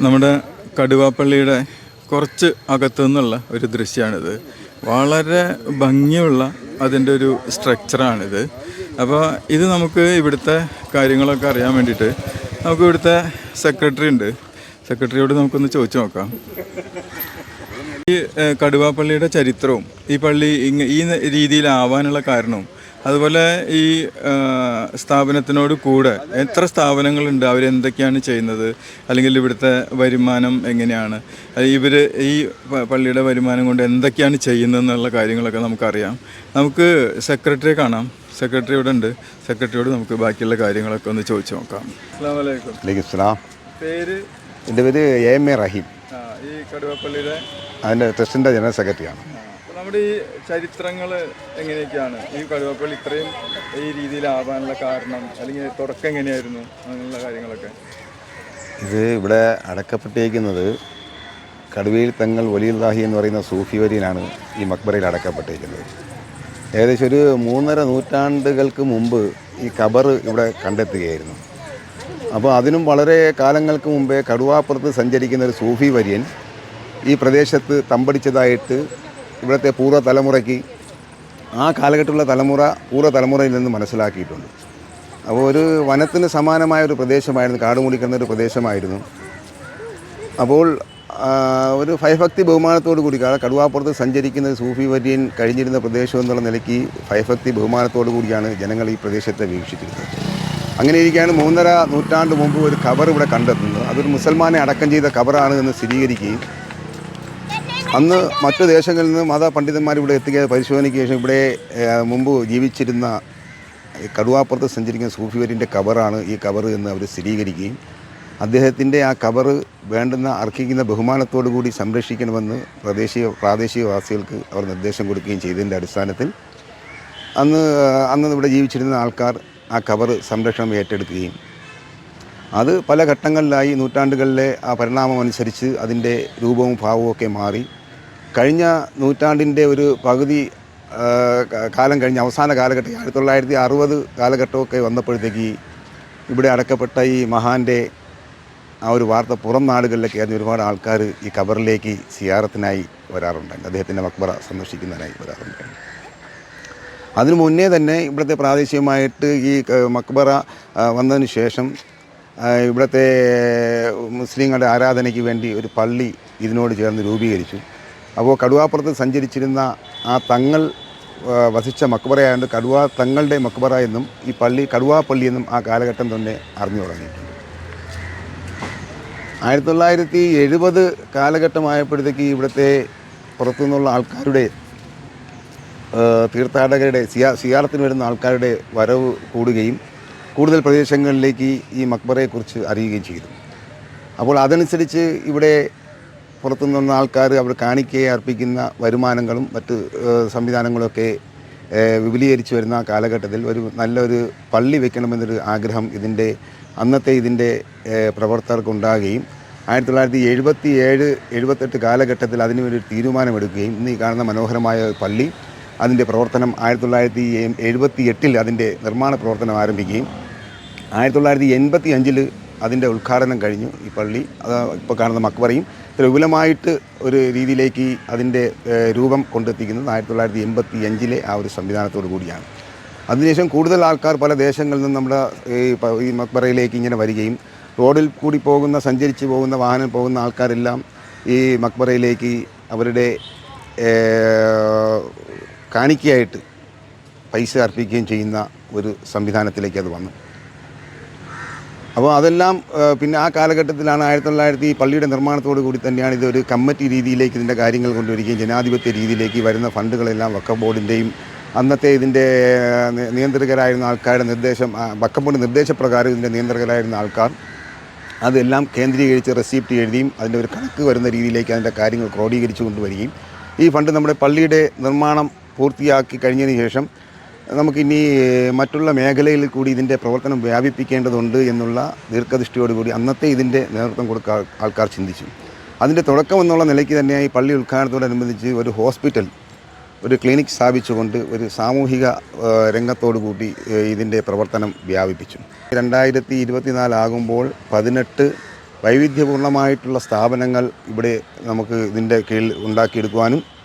നമ്മുടെ കടുവാപ്പള്ളിയുടെ കുറച്ച് അകത്തു നിന്നുള്ള ഒരു ദൃശ്യമാണിത് വളരെ ഭംഗിയുള്ള അതിന്റെ ഒരു സ്ട്രക്ചറാണിത് അപ്പോൾ ഇത് നമുക്ക് ഇവിടുത്തെ കാര്യങ്ങളൊക്കെ അറിയാൻ വേണ്ടിയിട്ട് നമുക്ക് ഇവിടുത്തെ സെക്രട്ടറി ഉണ്ട്. സെക്രട്ടറിയോട് നമുക്കൊന്ന് ചോദിച്ചു നോക്കാം. ഈ കടുവാപ്പള്ളിയുടെ ചരിത്രവും ഈ പള്ളി ഈ രീതിയിലാവാനുള്ള കാരണവും അതുപോലെ ഈ സ്ഥാപനത്തിനോട് കൂടെ എത്ര സ്ഥാപനങ്ങളുണ്ട്? അവരെന്തൊക്കെയാണ് ചെയ്യുന്നത്? അല്ലെങ്കിൽ ഇവിടുത്തെ വരുമാനം എങ്ങനെയാണ്? ഇവർ ഈ പള്ളിയുടെ വരുമാനം കൊണ്ട് എന്തൊക്കെയാണ് ചെയ്യുന്നതെന്നുള്ള കാര്യങ്ങളൊക്കെ നമുക്കറിയാം. നമുക്ക് സെക്രട്ടറിയെ കാണാം. സെക്രട്ടറി ഇവിടെ ഉണ്ട്. സെക്രട്ടറിയോട് നമുക്ക് ബാക്കിയുള്ള കാര്യങ്ങളൊക്കെ ഒന്ന് ചോദിച്ചു നോക്കാം. അസ്സാം വലൈക്കും പേര്? എന്റെ പേര് എ എം എ റഹീം. ഈ കടുവപ്പള്ളിയുടെ അതിന്റെ ട്രസ്റ്റിന്റെ ജനറൽ സെക്രട്ടറിയാണ്. നമ്മുടെ ഈ ചരിത്രങ്ങൾ എങ്ങനെയൊക്കെയാണ്? ഈ കടുവപ്പള്ളി ഇത്രയും ഈ രീതിയിലാവാനുള്ള കാരണം അല്ലെങ്കിൽ തുടക്കം എങ്ങനെയായിരുന്നു അങ്ങനെയുള്ള കാര്യങ്ങളൊക്കെ? ഇത് ഇവിടെ അടക്കപ്പെട്ടിരിക്കുന്നത് കടുവയിൽ തങ്ങൾ വലിയുല്ലാഹി എന്ന് പറയുന്ന സൂഫി വര്യനാണ് ഈ മക്ബറയിൽ അടക്കപ്പെട്ടിരിക്കുന്നത്. ഏകദേശം ഒരു മൂന്നര നൂറ്റാണ്ടുകൾക്ക് മുമ്പ് ഈ കബർ ഇവിടെ കണ്ടെത്തുകയായിരുന്നു. അപ്പോൾ അതിനും വളരെ കാലങ്ങൾക്ക് മുമ്പേ കടുവാപ്പുറത്ത് സഞ്ചരിക്കുന്ന ഒരു സൂഫി വര്യൻ ഈ പ്രദേശത്ത് തമ്പടിച്ചതായിട്ട് ഇവിടുത്തെ പൂർവ തലമുറയ്ക്ക് ആ കാലഘട്ടമുള്ള തലമുറ പൂർവ തലമുറയിൽ നിന്ന് മനസ്സിലാക്കിയിട്ടുണ്ട്. അപ്പോൾ ഒരു വനത്തിന് സമാനമായ ഒരു പ്രദേശമായിരുന്നു കാടുമൂടി കിടന്ന ഒരു പ്രദേശമായിരുന്നു. അപ്പോൾ ഒരു ഭയഭക്തി ബഹുമാനത്തോടു കൂടി കാരണം കടുവാപ്പുറത്ത് സഞ്ചരിക്കുന്ന സൂഫി വര്യൻ കഴിഞ്ഞിരുന്ന പ്രദേശം എന്നുള്ള നിലയ്ക്ക് ഭയഭക്തി ബഹുമാനത്തോടു കൂടിയാണ് ജനങ്ങൾ ഈ പ്രദേശത്തെ വീക്ഷിച്ചിരുന്നത്. അങ്ങനെ ഇരിക്കുകയാണ് മൂന്നര നൂറ്റാണ്ട് മുമ്പ് ഒരു ഖബർ ഇവിടെ കണ്ടെത്തുന്നത്. അതൊരു മുസൽമാനെ അടക്കം ചെയ്ത ഖബറാണ് എന്ന് സ്ഥിരീകരിക്കുകയും അന്ന് മറ്റു ദേശങ്ങളിൽ നിന്ന് മത പണ്ഡിതന്മാർ ഇവിടെ എത്തുക പരിശോധനയ്ക്ക് ശേഷം ഇവിടെ മുമ്പ് ജീവിച്ചിരുന്ന കടുവാപ്പുറത്ത് സഞ്ചരിക്കുന്ന സൂഫിവരിന്റെ കബറാണ് ഈ കബർ എന്ന് അവർ സ്ഥിരീകരിക്കുകയും അദ്ദേഹത്തിന്റെ ആ കബർ വേണ്ടുന്ന അർഹിക്കുന്ന ബഹുമാനത്തോടു കൂടി സംരക്ഷിക്കണമെന്ന് പ്രാദേശിക പ്രാദേശികവാസികൾക്ക് അവർ നിർദ്ദേശം കൊടുക്കുകയും ചെയ്തതിന്റെ അടിസ്ഥാനത്തിൽ അന്ന് അന്ന് ഇവിടെ ജീവിച്ചിരുന്ന ആൾക്കാർ ആ കബർ സംരക്ഷണം ഏറ്റെടുക്കുകയും അത് പല ഘട്ടങ്ങളിലായി നൂറ്റാണ്ടുകളിലെ ആ പരിണാമം അനുസരിച്ച് അതിന്റെ രൂപവും ഭാവവും ഒക്കെ മാറി കഴിഞ്ഞ നൂറ്റാണ്ടിന്റെ ഒരു പകുതി കാലം കഴിഞ്ഞ അവസാന കാലഘട്ടം ആയിരത്തി തൊള്ളായിരത്തി അറുപത് കാലഘട്ടമൊക്കെ വന്നപ്പോഴത്തേക്ക് ഇവിടെ അടക്കപ്പെട്ട ഈ മഹാന്റെ ആ ഒരു വാർത്ത പുറം നാടുകളിലൊക്കെ ആയിരുന്നു ഒരുപാട് ആൾക്കാർ ഈ കബറിലേക്ക് സിയാറത്തിനായി വരാറുണ്ടായിരുന്നു. അദ്ദേഹത്തിന്റെ മക്ബറ സന്ദർശിക്കുന്നതിനായി വരാറുണ്ടായിരുന്നു. അതിനു മുന്നേ തന്നെ ഇവിടുത്തെ പ്രാദേശികമായിട്ട് ഈ മക്ബറ വന്നതിന് ശേഷം ഇവിടുത്തെ മുസ്ലിങ്ങളുടെ ആരാധനയ്ക്ക് വേണ്ടി ഒരു പള്ളി ഇതിനോട് ചേർന്ന് രൂപീകരിച്ചു. അപ്പോൾ കടുവാപ്പുറത്ത് സഞ്ചരിച്ചിരുന്ന ആ തങ്ങൾ വസിച്ച മക്ബറയായത് കടുവ തങ്ങളുടെ മക്ബറ എന്നും ഈ പള്ളി കടുവാപ്പള്ളി എന്നും ആ കാലഘട്ടം തന്നെ അറിഞ്ഞു തുടങ്ങിയിട്ടുണ്ട്. ആയിരത്തി തൊള്ളായിരത്തി എഴുപത് കാലഘട്ടമായപ്പോഴത്തേക്ക് ഇവിടുത്തെ പുറത്തുനിന്നുള്ള ആൾക്കാരുടെ തീർത്ഥാടകരുടെ സിയാ സിയാറത്തിന് വരുന്ന ആൾക്കാരുടെ വരവ് കൂടുകയും കൂടുതൽ പ്രദേശങ്ങളിലേക്ക് ഈ മക്ബറയെക്കുറിച്ച് അറിയുകയും ചെയ്തു. അപ്പോൾ അതനുസരിച്ച് ഇവിടെ പുറത്തുനിന്നുള്ള ആൾക്കാർ അവർ കാണിക്കയെ അർപ്പിക്കുന്ന വരുമാനങ്ങളും മറ്റ് സംവിധാനങ്ങളൊക്കെ വിപുലീകരിച്ചു വരുന്ന കാലഘട്ടത്തിൽ ഒരു നല്ലൊരു പള്ളി വെക്കണമെന്നൊരു ആഗ്രഹം ഇതിന്റെ അന്നത്തെ ഇതിന്റെ പ്രവർത്തകർക്കുണ്ടാകുകയും ആയിരത്തി തൊള്ളായിരത്തി എഴുപത്തി ഏഴ് എഴുപത്തെട്ട് കാലഘട്ടത്തിൽ അതിന് വേണ്ടി തീരുമാനമെടുക്കുകയും ഇന്ന് ഈ കാണുന്ന മനോഹരമായ പള്ളി അതിന്റെ പ്രവർത്തനം ആയിരത്തി തൊള്ളായിരത്തി എഴുപത്തി എട്ടിൽ അതിന്റെ നിർമ്മാണ പ്രവർത്തനം ആരംഭിക്കുകയും ആയിരത്തി തൊള്ളായിരത്തി എൺപത്തി അഞ്ചിൽ അതിന്റെ ഉദ്ഘാടനം കഴിഞ്ഞു ഈ പള്ളി. ഇപ്പോൾ കാണുന്ന മക്ബറയും ഇത്ര വിപുലമായിട്ട് ഒരു രീതിയിലേക്ക് അതിന്റെ രൂപം കൊണ്ടെത്തിക്കുന്നത് ആയിരത്തി തൊള്ളായിരത്തി എൺപത്തി അഞ്ചിലെ ആ ഒരു സംവിധാനത്തോടു കൂടിയാണ്. അതിനുശേഷം കൂടുതൽ ആൾക്കാർ പല ദേശങ്ങളിൽ നിന്നും നമ്മുടെ ഈ മക്ബറയിലേക്ക് ഇങ്ങനെ വരികയും റോഡിൽ കൂടി പോകുന്ന സഞ്ചരിച്ച് പോകുന്ന വാഹനം പോകുന്ന ആൾക്കാരെല്ലാം ഈ മക്ബറയിലേക്ക് അവരുടെ കാണിക്കയായിട്ട് പൈസ അർപ്പിക്കുകയും ചെയ്യുന്ന ഒരു സംവിധാനത്തിലേക്ക് അത് വന്നു. അപ്പോൾ അതെല്ലാം പിന്നെ ആ കാലഘട്ടത്തിലാണ് ആയിരത്തി തൊള്ളായിരത്തി പള്ളിയുടെ നിർമ്മാണത്തോടു കൂടി തന്നെയാണ് ഇതൊരു കമ്മിറ്റി രീതിയിലേക്ക് ഇതിന്റെ കാര്യങ്ങൾ കൊണ്ടുവരികയും ജനാധിപത്യ രീതിയിലേക്ക് വരുന്ന ഫണ്ടുകളെല്ലാം വക്കം ബോർഡിന്റെയും അന്നത്തെ ഇതിന്റെ നിയന്ത്രകരായിരുന്ന ആൾക്കാരുടെ നിർദ്ദേശം വക്കം ബോർഡ് നിർദ്ദേശപ്രകാരം ഇതിന്റെ നിയന്ത്രകരായിരുന്ന ആൾക്കാർ അതെല്ലാം കേന്ദ്രീകരിച്ച് റെസിപ്റ്റ് എഴുതിയും അതിന്റെ ഒരു കണക്ക് വരുന്ന രീതിയിലേക്ക് അതിന്റെ കാര്യങ്ങൾ ക്രോഡീകരിച്ചു കൊണ്ടുവരികയും ഈ ഫണ്ട് നമ്മുടെ പള്ളിയുടെ നിർമ്മാണം പൂർത്തിയാക്കി കഴിഞ്ഞതിന് ശേഷം നമുക്കിനി മറ്റുള്ള മേഖലയിൽ കൂടി ഇതിന്റെ പ്രവർത്തനം വ്യാപിപ്പിക്കേണ്ടതുണ്ട് എന്നുള്ള ദീർഘദൃഷ്ടിയോടുകൂടി അന്നത്തെ ഇതിന്റെ നേതൃത്വം കൊടുക്കാൻ ആൾക്കാർ ചിന്തിച്ചു. അതിന്റെ തുടക്കം എന്നുള്ള നിലയ്ക്ക് തന്നെ ഈ പള്ളി ഉദ്ഘാടനത്തോടനുബന്ധിച്ച് ഒരു ഹോസ്പിറ്റൽ ഒരു ക്ലിനിക് സ്ഥാപിച്ചുകൊണ്ട് ഒരു സാമൂഹിക രംഗത്തോടു കൂടി ഇതിന്റെ പ്രവർത്തനം വ്യാപിപ്പിച്ചു. രണ്ടായിരത്തി ഇരുപത്തിനാലാകുമ്പോൾ പതിനെട്ട് വൈവിധ്യപൂർണമായിട്ടുള്ള സ്ഥാപനങ്ങൾ ഇവിടെ നമുക്ക് ഇതിന്റെ കീഴിൽ ഉണ്ടാക്കിയെടുക്കുവാനും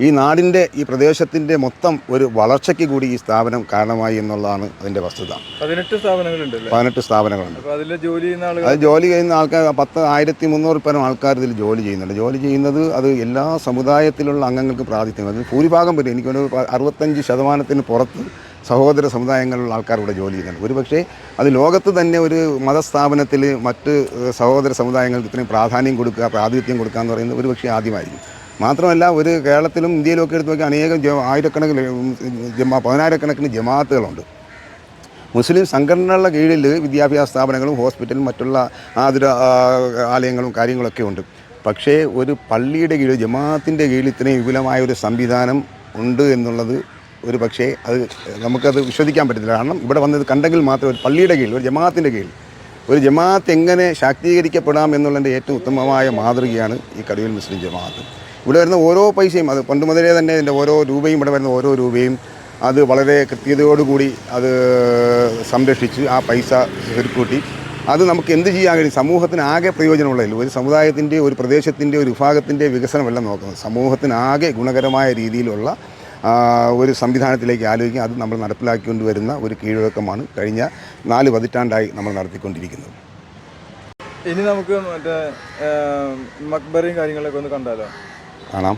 ഈ നാടിന്റെ ഈ പ്രദേശത്തിന്റെ മൊത്തം ഒരു വളർച്ചയ്ക്ക് കൂടി ഈ സ്ഥാപനം കാരണമായി എന്നുള്ളതാണ് അതിന്റെ വസ്തുത. പതിനെട്ട് സ്ഥാപനങ്ങളുണ്ട് പതിനെട്ട് സ്ഥാപനങ്ങളുണ്ട്. അതിൽ ജോലി ചെയ്യുന്ന ആളുകൾ അത് ജോലി ചെയ്യുന്ന ആൾക്കാർ പത്ത് ആയിരത്തി മുന്നൂറ് പരം ആൾക്കാർ ഇതിൽ ജോലി ചെയ്യുന്നുണ്ട്. ജോലി ചെയ്യുന്നത് അത് എല്ലാ സമുദായത്തിലുള്ള അംഗങ്ങൾക്ക് പ്രാതിനിധ്യം. അതിൽ ഭൂരിഭാഗം പറ്റും എനിക്കൊരു അറുപത്തഞ്ച് ശതമാനത്തിന് പുറത്ത് സഹോദര സമുദായങ്ങളിലുള്ള ആൾക്കാർ ഇവിടെ ജോലി ചെയ്യുന്നുണ്ട്. ഒരു പക്ഷേ അത് ലോകത്ത് തന്നെ ഒരു മതസ്ഥാപനത്തിൽ മറ്റ് സഹോദര സമുദായങ്ങൾക്ക് ഇത്രയും പ്രാധാന്യം കൊടുക്കുക പ്രാതിനിധ്യം കൊടുക്കുക എന്ന് പറയുന്നത് ഒരുപക്ഷെ ആദ്യമായിരിക്കും. മാത്രമല്ല ഒരു കേരളത്തിലും ഇന്ത്യയിലും ഒക്കെ എടുത്ത് നോക്കി അനേകം ആയിരക്കണക്കിന് ജമാ പതിനായിരക്കണക്കിന് ജമാഅത്തുകളുണ്ട് മുസ്ലിം സംഘടനകളുടെ കീഴിൽ വിദ്യാഭ്യാസ സ്ഥാപനങ്ങളും ഹോസ്പിറ്റലും മറ്റുള്ള ആതുര ആലയങ്ങളും കാര്യങ്ങളൊക്കെ ഉണ്ട്. പക്ഷേ ഒരു പള്ളിയുടെ കീഴിൽ ജമാഅത്തിന്റെ കീഴിൽ ഇത്രയും വിപുലമായ ഒരു സംവിധാനം ഉണ്ട് എന്നുള്ളത് ഒരു പക്ഷേ അത് നമുക്കത് വിശ്വസിക്കാൻ പറ്റത്തില്ല. കാരണം ഇവിടെ വന്നത് കണ്ടെങ്കിൽ മാത്രം ഒരു പള്ളിയുടെ കീഴിൽ ഒരു ജമാഅത്തിന്റെ കീഴിൽ ഒരു ജമാഅത്ത് എങ്ങനെ ശാക്തീകരിക്കപ്പെടാം എന്നുള്ളതിന്റെ ഏറ്റവും ഉത്തമമായ മാതൃകയാണ് ഈ കടുവൽ മുസ്ലിം ജമാഅത്ത്. ഇവിടെ വരുന്ന ഓരോ പൈസയും അത് പണ്ട് മുതലേ തന്നെ ഇതിന്റെ ഓരോ രൂപയും ഇവിടെ വരുന്ന ഓരോ രൂപയും അത് വളരെ കൃത്യതയോടുകൂടി അത് സംരക്ഷിച്ച് ആ പൈസ ചുരുക്കൂട്ടി അത് നമുക്ക് എന്ത് ചെയ്യാൻ കഴിയും? സമൂഹത്തിന് ആകെ പ്രയോജനമുള്ളതിൽ ഒരു സമുദായത്തിന്റെ ഒരു പ്രദേശത്തിന്റെ ഒരു വിഭാഗത്തിന്റെ വികസനമല്ല നോക്കുന്നത്. സമൂഹത്തിനാകെ ഗുണകരമായ രീതിയിലുള്ള ഒരു സംവിധാനത്തിലേക്ക് ആലോചിക്കുക. അത് നമ്മൾ നടപ്പിലാക്കിക്കൊണ്ട് വരുന്ന ഒരു കീഴ്വഴക്കമാണ് കഴിഞ്ഞ നാല് പതിറ്റാണ്ടായി നമ്മൾ നടത്തിക്കൊണ്ടിരിക്കുന്നത്. ഇനി നമുക്ക് മറ്റേ മക്ബറയും കാര്യങ്ങളൊക്കെ ഒന്ന് കണ്ടാലോ? കാണാം.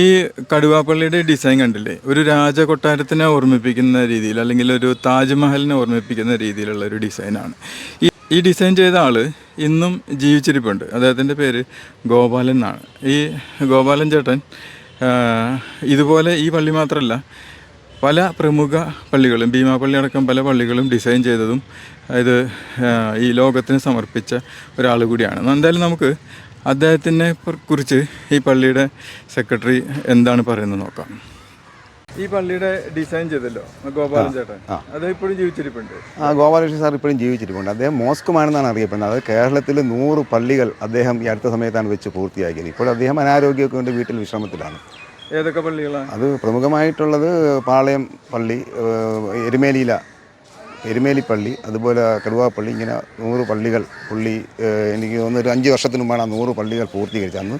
ഈ കടുവാപ്പള്ളിയുടെ ഡിസൈൻ കണ്ടില്ലേ? ഒരു രാജകൊട്ടാരത്തിനെ ഓർമ്മിപ്പിക്കുന്ന രീതിയിൽ അല്ലെങ്കിൽ ഒരു താജ്മഹലിനെ ഓർമ്മിപ്പിക്കുന്ന രീതിയിലുള്ള ഒരു ഡിസൈനാണ് ഈ ഈ ഡിസൈൻ ചെയ്ത ആൾ ഇന്നും ജീവിച്ചിരിപ്പുണ്ട്. അദ്ദേഹത്തിന്റെ പേര് ഗോപാലൻ എന്നാണ്. ഈ ഗോപാലൻ ചേട്ടൻ ഇതുപോലെ ഈ പള്ളി മാത്രമല്ല പല പ്രമുഖ പള്ളികളും ഭീമാപള്ളി അടക്കം പല പള്ളികളും ഡിസൈൻ ചെയ്തതും ഇത് ഈ ലോകത്തിന് സമർപ്പിച്ച ഒരാൾ കൂടിയാണ്. എന്തായാലും നമുക്ക് അദ്ദേഹത്തിനെ കുറിച്ച് ഈ പള്ളിയുടെ സെക്രട്ടറി എന്താണ് പറയുന്നത് നോക്കാം. ഈ പള്ളിയുടെ ഡിസൈൻ ചെയ്തല്ലോ ഗോപാലൻ ചേട്ടൻ. അത് ഇപ്പോഴും ജീവിച്ചിരിപ്പുണ്ട്. ആ ഗോപാലകൃഷ്ണൻ സാർ ഇപ്പോഴും ജീവിച്ചിരിപ്പുണ്ട്. അദ്ദേഹം മോസ്കുമാണെന്നാണ് അറിയപ്പെടുന്നത്. അത് കേരളത്തിൽ നൂറ് പള്ളികൾ അദ്ദേഹം ഈ അടുത്ത സമയത്താണ് വെച്ച് പൂർത്തിയാക്കിയത്. ഇപ്പോൾ അദ്ദേഹം അനാരോഗ്യമൊക്കെ കൊണ്ട് വീട്ടിൽ വിശ്രമത്തിലാണ്. ഏതൊക്കെ പള്ളികളാണ്? അത് പ്രമുഖമായിട്ടുള്ളത് പാളയം പള്ളി എരുമേലിയില എരുമേലി പള്ളി അതുപോലെ കടുവാപ്പള്ളി ഇങ്ങനെ നൂറ് പള്ളികൾ പുള്ളി എനിക്ക് തോന്നുന്നു ഒരു അഞ്ച് വർഷത്തിന് മുമ്പാണ് ആ നൂറ് പള്ളികൾ പൂർത്തീകരിച്ചത്. അന്ന്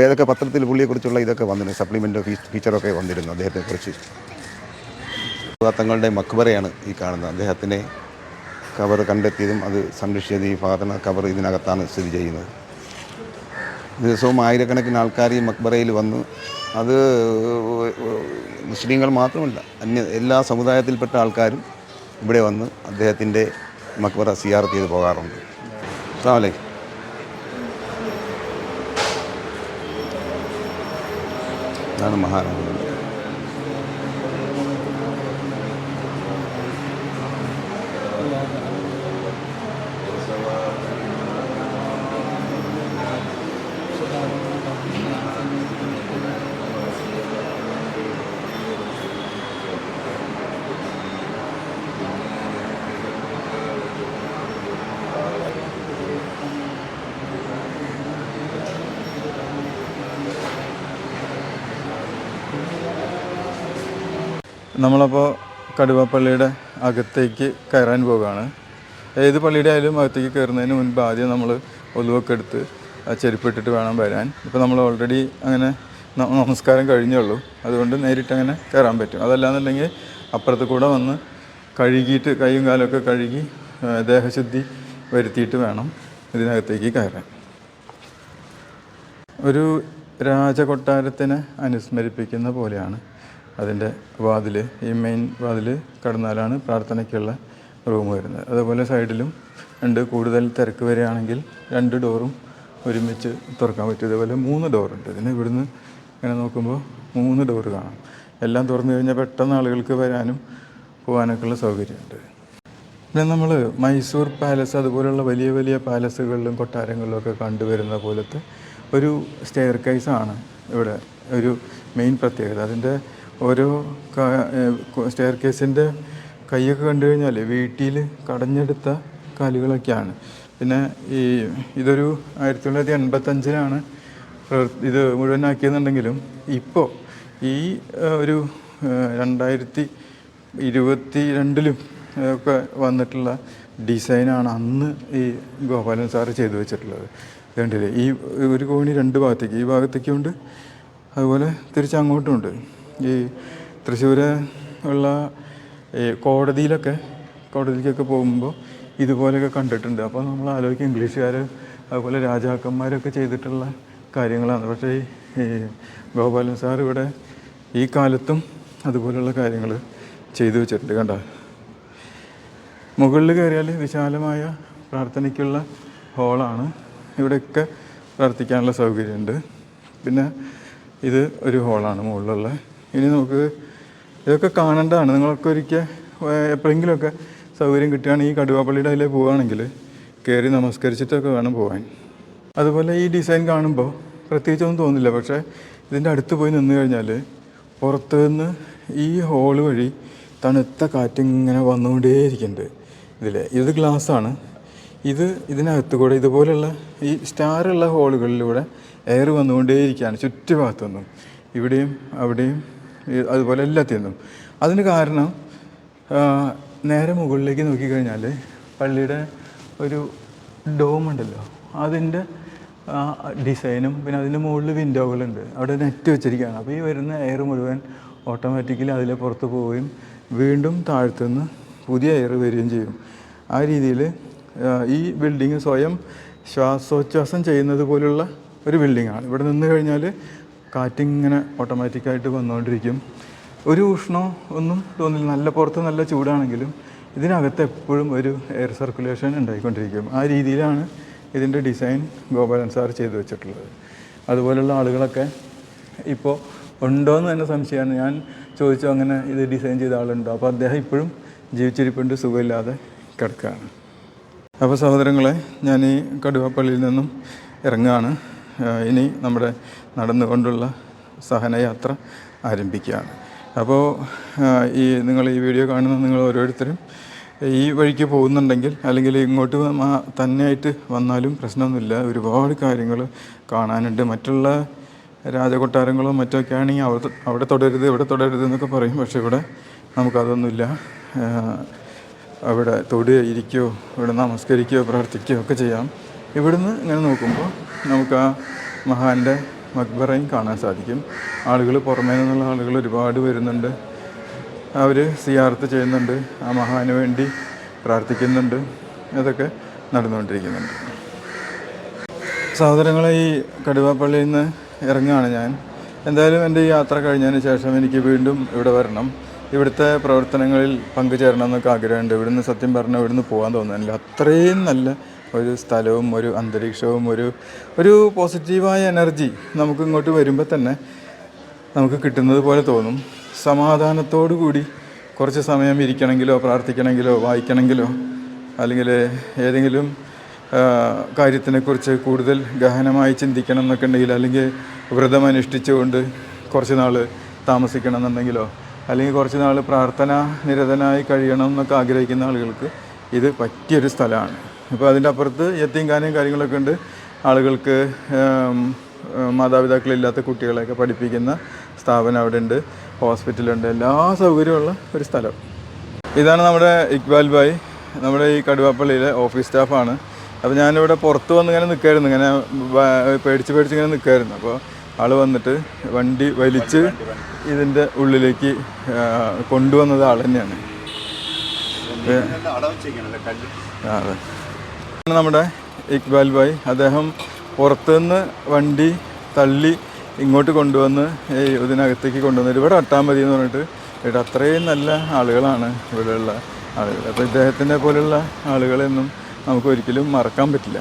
ഏതൊക്കെ പത്രത്തിൽ പുള്ളിയെക്കുറിച്ചുള്ള ഇതൊക്കെ വന്നിരുന്നു സപ്ലിമെന്റ് ഫീച്ചറൊക്കെ വന്നിരുന്നു അദ്ദേഹത്തെക്കുറിച്ച്. തങ്ങളുടെ മക്ബറയാണ് ഈ കാണുന്നത്. അദ്ദേഹത്തിനെ കവർ കണ്ടെത്തിയതും അത് സംരക്ഷിച്ചത് ഈ ഫാദന കവർ ഇതിനകത്താണ് സ്ഥിതി ചെയ്യുന്നത്. ദിവസവും ആയിരക്കണക്കിന് ആൾക്കാർ ഈ മക്ബറയിൽ വന്ന്. അത് മുസ്ലിങ്ങൾ മാത്രമല്ല അന്യ എല്ലാ സമുദായത്തിൽപ്പെട്ട ആൾക്കാരും ഇവിടെ വന്ന് അദ്ദേഹത്തിന്റെ മക്ബറ സിയാർ ചെയ്ത് പോകാറുണ്ട്. അസ്സാമലേ ഇതാണ് മഹാരാജ നമ്മളപ്പോൾ കടുവപ്പള്ളിയുടെ അകത്തേക്ക് കയറാൻ പോവുകയാണ്. ഏത് പള്ളിയുടെ ആയാലും അകത്തേക്ക് കയറുന്നതിന് മുൻപ് ആദ്യം നമ്മൾ ഒലുവൊക്കെ എടുത്ത് ചെരുപ്പിട്ടിട്ട് വേണം വരാൻ. ഇപ്പോൾ നമ്മൾ ഓൾറെഡി അങ്ങനെ നമസ്കാരം കഴിഞ്ഞുള്ളൂ. അതുകൊണ്ട് നേരിട്ട് അങ്ങനെ കയറാൻ പറ്റും. അതല്ലാന്നുണ്ടെങ്കിൽ അപ്പുറത്ത് കൂടെ വന്ന് കഴുകിയിട്ട് കൈയും കാലമൊക്കെ കഴുകി ദേഹശുദ്ധി വരുത്തിയിട്ട് വേണം ഇതിനകത്തേക്ക് കയറാൻ. ഒരു രാജകൊട്ടാരത്തിനെ അനുസ്മരിപ്പിക്കുന്ന പോലെയാണ് അതിന്റെ വാതിൽ ഈ മെയിൻ വാതിൽ കടന്നാലാണ് പ്രാർത്ഥനയ്ക്കുള്ള റൂം വരുന്നത്. അതേപോലെ സൈഡിലും രണ്ട് കൂടുതൽ തിരക്ക് വരികയാണെങ്കിൽ രണ്ട് ഡോറും ഒരുമിച്ച് തുറക്കാൻ പറ്റും. ഇതുപോലെ മൂന്ന് ഡോറുണ്ട് ഇതിന് ഇവിടുന്ന് ഇങ്ങനെ നോക്കുമ്പോൾ മൂന്ന് ഡോറ് കാണാം. എല്ലാം തുറന്നു കഴിഞ്ഞാൽ പെട്ടെന്ന് ആളുകൾക്ക് വരാനും പോകാനൊക്കെ ഉള്ള സൗകര്യമുണ്ട്. പിന്നെ നമ്മൾ മൈസൂർ പാലസ് അതുപോലുള്ള വലിയ വലിയ പാലസുകളിലും കൊട്ടാരങ്ങളിലും ഒക്കെ കണ്ടുവരുന്ന പോലത്തെ ഒരു സ്റ്റെയർ കേസാണ് ഇവിടെ ഒരു മെയിൻ പ്രത്യേകത. അതിന്റെ ഓരോ സ്റ്റെയർ കേസിന്റെ കൈയൊക്കെ കണ്ടു കഴിഞ്ഞാൽ വീട്ടിൽ കടഞ്ഞെടുത്ത കാലുകളൊക്കെയാണ്. പിന്നെ ഈ ഇതൊരു ആയിരത്തി തൊള്ളായിരത്തി എൺപത്തഞ്ചിലാണ് ഇത് മുഴുവനാക്കിയെന്നുണ്ടെങ്കിലും ഇപ്പോൾ ഈ ഒരു രണ്ടായിരത്തി ഇരുപത്തി രണ്ടിലും ഒക്കെ വന്നിട്ടുള്ള ഡിസൈനാണ് അന്ന് ഈ ഗോപാലൻ സാറ് ചെയ്തു വെച്ചിട്ടുള്ളത്. കണ്ടില്ലേ? ഈ ഒരു കോണി രണ്ട് ഭാഗത്തേക്ക് ഈ ഭാഗത്തേക്കും ഉണ്ട് അതുപോലെ തിരിച്ച് അങ്ങോട്ടും ഉണ്ട്. ഈ തൃശ്ശൂർ ഉള്ള കോടതിയിലൊക്കെ കോടതിക്കൊക്കെ പോകുമ്പോൾ ഇതുപോലെയൊക്കെ കണ്ടിട്ടുണ്ട്. അപ്പോൾ നമ്മൾ ആലോചിക്കും ഇംഗ്ലീഷുകാർ അതുപോലെ രാജാക്കന്മാരൊക്കെ ചെയ്തിട്ടുള്ള കാര്യങ്ങളാണ്. പക്ഷേ ഈ- ഈ ഗോപാലൻ സാർ ഇവിടെ ഈ കാലത്തും അതുപോലെയുള്ള കാര്യങ്ങൾ ചെയ്തു വെച്ചിട്ടുണ്ട് കണ്ട? മുകളിൽ കയറിയാൽ വിശാലമായ പ്രാർത്ഥനയ്ക്കുള്ള ഹോളാണ്. ഇവിടെയൊക്കെ പ്രാർത്ഥിക്കാനുള്ള സൗകര്യമുണ്ട്. പിന്നെ ഇത് ഒരു ഹോളാണ് മുകളിലുള്ള. ഇനി നമുക്ക് ഇതൊക്കെ കാണേണ്ടതാണ്. നിങ്ങളൊക്കെ ഒരിക്കൽ എപ്പോഴെങ്കിലുമൊക്കെ സൗകര്യം കിട്ടുകയാണെങ്കിൽ ഈ കടുവാപ്പള്ളിയുടെ അതിലേ പോവുകയാണെങ്കിൽ കയറി നമസ്കരിച്ചിട്ടൊക്കെ വേണം പോകാൻ അതുപോലെ ഈ ഡിസൈൻ കാണുമ്പോൾ പ്രത്യേകിച്ചൊന്നും തോന്നില്ല പക്ഷേ ഇതിന്റെ അടുത്ത് പോയി നിന്ന് കഴിഞ്ഞാൽ പുറത്തു നിന്ന് ഈ ഹോൾ വഴി തണുത്ത കാറ്റിങ്ങനെ വന്നുകൊണ്ടേയിരിക്കുന്നുണ്ട് ഇതിൽ ഇത് ഗ്ലാസ്സാണ്. ഇത് ഇതിനകത്ത് കൂടെ ഇതുപോലെയുള്ള ഈ സ്റ്റാറുള്ള ഹോളുകളിലൂടെ എയർ വന്നുകൊണ്ടേയിരിക്കുകയാണ്. ചുറ്റുഭാഗത്തുനിന്നും ഇവിടെയും അവിടെയും അതുപോലെ എല്ലാത്തിൽ അതിന് കാരണം നേരെ മുകളിലേക്ക് നോക്കിക്കഴിഞ്ഞാൽ പള്ളിയുടെ ഒരു ഡോം ഉണ്ടല്ലോ. അതിന്റെ ഡിസൈനും പിന്നെ അതിന്റെ മുകളിൽ വിൻഡോകളുണ്ട്. അവിടെ നെറ്റ് വെച്ചിരിക്കുകയാണ്. അപ്പോൾ ഈ വരുന്ന എയർ മുഴുവൻ ഓട്ടോമാറ്റിക്കലി അതിലെ പുറത്ത് പോവുകയും വീണ്ടും താഴ്ത്തുനിന്ന് പുതിയ എയർ വരികയും ചെയ്യും. ആ രീതിയിൽ ഈ ബിൽഡിങ് സ്വയം ശ്വാസോച്ഛ്വാസം ചെയ്യുന്നത് പോലുള്ള ഒരു ബിൽഡിങ്ങാണ് ഇവിടെ നിന്ന് കഴിഞ്ഞാൽ കാറ്റിങ്ങനെ ഓട്ടോമാറ്റിക്കായിട്ട് വന്നുകൊണ്ടിരിക്കും. ഒരു ഉഷ്ണോ ഒന്നും തോന്നില്ല. നല്ല പുറത്ത് നല്ല ചൂടാണെങ്കിലും ഇതിനകത്ത് എപ്പോഴും ഒരു എയർ സർക്കുലേഷൻ ഉണ്ടായിക്കൊണ്ടിരിക്കും. ആ രീതിയിലാണ് ഇതിന്റെ ഡിസൈൻ ഗോപാലൻ സാർ ചെയ്തു വെച്ചിട്ടുള്ളത്. അതുപോലുള്ള ആളുകളൊക്കെ ഇപ്പോൾ ഉണ്ടോ എന്ന് തന്നെ സംശയമാണ്. ഞാൻ ചോദിച്ചു അങ്ങനെ ഇത് ഡിസൈൻ ചെയ്ത ആളുണ്ടോ? അപ്പോൾ അദ്ദേഹം ഇപ്പോഴും ജീവിച്ചിരിപ്പുണ്ട് സുഖമില്ലാതെ കിടക്കുകയാണ് അപ്പോൾ സഹോദരങ്ങളെ ഞാൻ ഈ കടുവാപ്പള്ളിയിൽ നിന്നും ഇറങ്ങുകയാണ്. ഇനി നമ്മുടെ നടന്നുകൊണ്ടുള്ള സഹനയാത്ര ആരംഭിക്കുകയാണ്. അപ്പോൾ ഈ നിങ്ങൾ ഈ വീഡിയോ കാണുന്ന നിങ്ങൾ ഓരോരുത്തരും ഈ വഴിക്ക് പോകുന്നുണ്ടെങ്കിൽ അല്ലെങ്കിൽ ഇങ്ങോട്ട് തന്നെയായിട്ട് വന്നാലും പ്രശ്നമൊന്നുമില്ല. ഒരുപാട് കാര്യങ്ങൾ കാണാനുണ്ട്. മറ്റുള്ള രാജകൊട്ടാരങ്ങളോ മറ്റൊക്കെ ആണെങ്കിൽ അവിടെ അവിടെ തുടരുത് ഇവിടെ തുടരുത് എന്നൊക്കെ പറയും. പക്ഷേ ഇവിടെ നമുക്കതൊന്നുമില്ല. അവിടെ തൊടുകയോ ഇരിക്കുകയോ ഇവിടെ നമസ്കരിക്കുകയോ പ്രാർത്ഥിക്കുകയോ ഒക്കെ ചെയ്യാം. ഇവിടുന്ന് ഇങ്ങനെ നോക്കുമ്പോൾ നമുക്ക് ആ മഹാന്റെ മക്ബറയും കാണാൻ സാധിക്കും. ആളുകൾ പുറമേ നിന്നുള്ള ആളുകൾ ഒരുപാട് വരുന്നുണ്ട്. അവർ സിയാർത്ത് ചെയ്യുന്നുണ്ട്. ആ മഹാന് വേണ്ടി പ്രാർത്ഥിക്കുന്നുണ്ട്. അതൊക്കെ നടന്നുകൊണ്ടിരിക്കുന്നുണ്ട്. സഹോദരങ്ങളെ ഈ കടുവാപ്പള്ളിയിൽ നിന്ന് ഇറങ്ങുകയാണ് ഞാൻ. എന്തായാലും എന്റെ ഈ യാത്ര കഴിഞ്ഞതിന് ശേഷം എനിക്ക് വീണ്ടും ഇവിടെ വരണം. ഇവിടുത്തെ പ്രവർത്തനങ്ങളിൽ പങ്കുചേരണം എന്നൊക്കെ ആഗ്രഹമുണ്ട്. ഇവിടുന്ന് സത്യം പറഞ്ഞാൽ ഇവിടുന്ന് പോകാൻ തോന്നുന്നില്ല അത്രയും നല്ല ഒരു സ്ഥലവും ഒരു അന്തരീക്ഷവും ഒരു ഒരു പോസിറ്റീവായ എനർജി നമുക്ക് ഇങ്ങോട്ട് വരുമ്പോൾ തന്നെ നമുക്ക് കിട്ടുന്നത് പോലെ തോന്നും. സമാധാനത്തോടു കൂടി കുറച്ച് സമയം ഇരിക്കണമെങ്കിലോ പ്രാർത്ഥിക്കണമെങ്കിലോ വായിക്കണമെങ്കിലോ അല്ലെങ്കിൽ ഏതെങ്കിലും കാര്യത്തിനെക്കുറിച്ച് കൂടുതൽ ഗഹനമായി ചിന്തിക്കണം എന്നൊക്കെ ഉണ്ടെങ്കിൽ അല്ലെങ്കിൽ വ്രതം അനുഷ്ഠിച്ചുകൊണ്ട് കുറച്ച് നാൾ താമസിക്കണം എന്നുണ്ടെങ്കിലോ അല്ലെങ്കിൽ കുറച്ച് നാൾ പ്രാർത്ഥന നിരതനായി കഴിയണം എന്നൊക്കെ ആഗ്രഹിക്കുന്ന ആളുകൾക്ക് ഇത് പറ്റിയൊരു സ്ഥലമാണ്. ഇപ്പോൾ അതിന്റെ അപ്പുറത്ത് യത്തീംഖാനയും കാര്യങ്ങളൊക്കെ ഉണ്ട്. ആളുകൾക്ക് മാതാപിതാക്കളില്ലാത്ത കുട്ടികളെയൊക്കെ പഠിപ്പിക്കുന്ന സ്ഥാപനം അവിടെ ഉണ്ട് ഹോസ്പിറ്റലുണ്ട്. എല്ലാ സൗകര്യമുള്ള ഒരു സ്ഥലം. ഇതാണ് നമ്മുടെ ഇക്ബാൽ ഭായ്. നമ്മുടെ ഈ കടുവാപ്പള്ളിയിലെ ഓഫീസ് സ്റ്റാഫാണ് അപ്പോൾ ഞാനിവിടെ പുറത്ത് വന്ന് ഇങ്ങനെ നിൽക്കായിരുന്നു ഇങ്ങനെ പേടിച്ച് പേടിച്ച് ഇങ്ങനെ നിൽക്കായിരുന്നു അപ്പോൾ ആൾ വന്നിട്ട് വണ്ടി വലിച്ച് ഇതിന്റെ ഉള്ളിലേക്ക് കൊണ്ടുവന്നത് ആൾ തന്നെയാണ്. അതെ. ആണ് നമ്മുടെ ഇക്ബാൽ ഭായ് അദ്ദേഹം പുറത്തുനിന്ന് വണ്ടി തള്ളി ഇങ്ങോട്ട് കൊണ്ടുവന്ന് ഈ ഇതിനകത്തേക്ക് കൊണ്ടുവന്നിട്ട് ഇവിടെ അട്ടാൻ മതി എന്ന് പറഞ്ഞിട്ട് ഇവിടെ അത്രയും നല്ല ആളുകളാണ് ഇവിടെയുള്ള ആളുകൾ. അപ്പോൾ ഇദ്ദേഹത്തിനെ പോലുള്ള ആളുകളെയൊന്നും നമുക്ക് ഒരിക്കലും മറക്കാൻ പറ്റില്ല.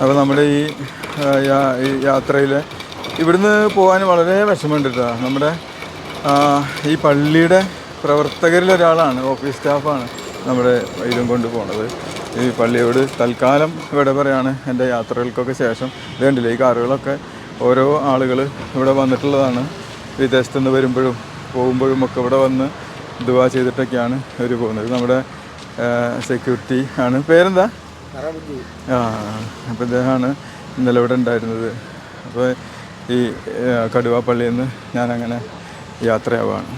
അപ്പോൾ നമ്മുടെ ഈ ആ, യാ- ഈ യാത്രയിൽ ഇവിടുന്ന് പോകാൻ വളരെ വിഷമമുണ്ട് കേട്ടോ നമ്മുടെ ഈ പള്ളിയുടെ പ്രവർത്തകരിൽ ഒരാളാണ് ഓഫീസ് സ്റ്റാഫാണ് നമ്മുടെ ഇതും കൊണ്ട് പോണത്. ഈ പള്ളിയോട് തൽക്കാലം ഇവിടെ പറയാണ് എന്റെ യാത്രകൾക്കൊക്കെ ശേഷം. ഇത് കണ്ടില്ലേ ഈ കാറുകളൊക്കെ ഓരോ ആളുകൾ ഇവിടെ വന്നിട്ടുള്ളതാണ്. വിദേശത്ത് നിന്ന് വരുമ്പോഴും പോകുമ്പോഴും ഒക്കെ ഇവിടെ വന്ന് ദുവാ ചെയ്തിട്ടൊക്കെയാണ് ഇവർ പോകുന്നത്. നമ്മുടെ സെക്യൂരിറ്റി ആണ്. പേരെന്താ? ആ അപ്പോൾ ഇദ്ദേഹമാണ് ഇന്നലെ ഇവിടെ ഉണ്ടായിരുന്നത്. അപ്പോൾ ഈ കടുവാപ്പള്ളിയിൽ നിന്ന് ഞാനങ്ങനെ യാത്രയാവാണ്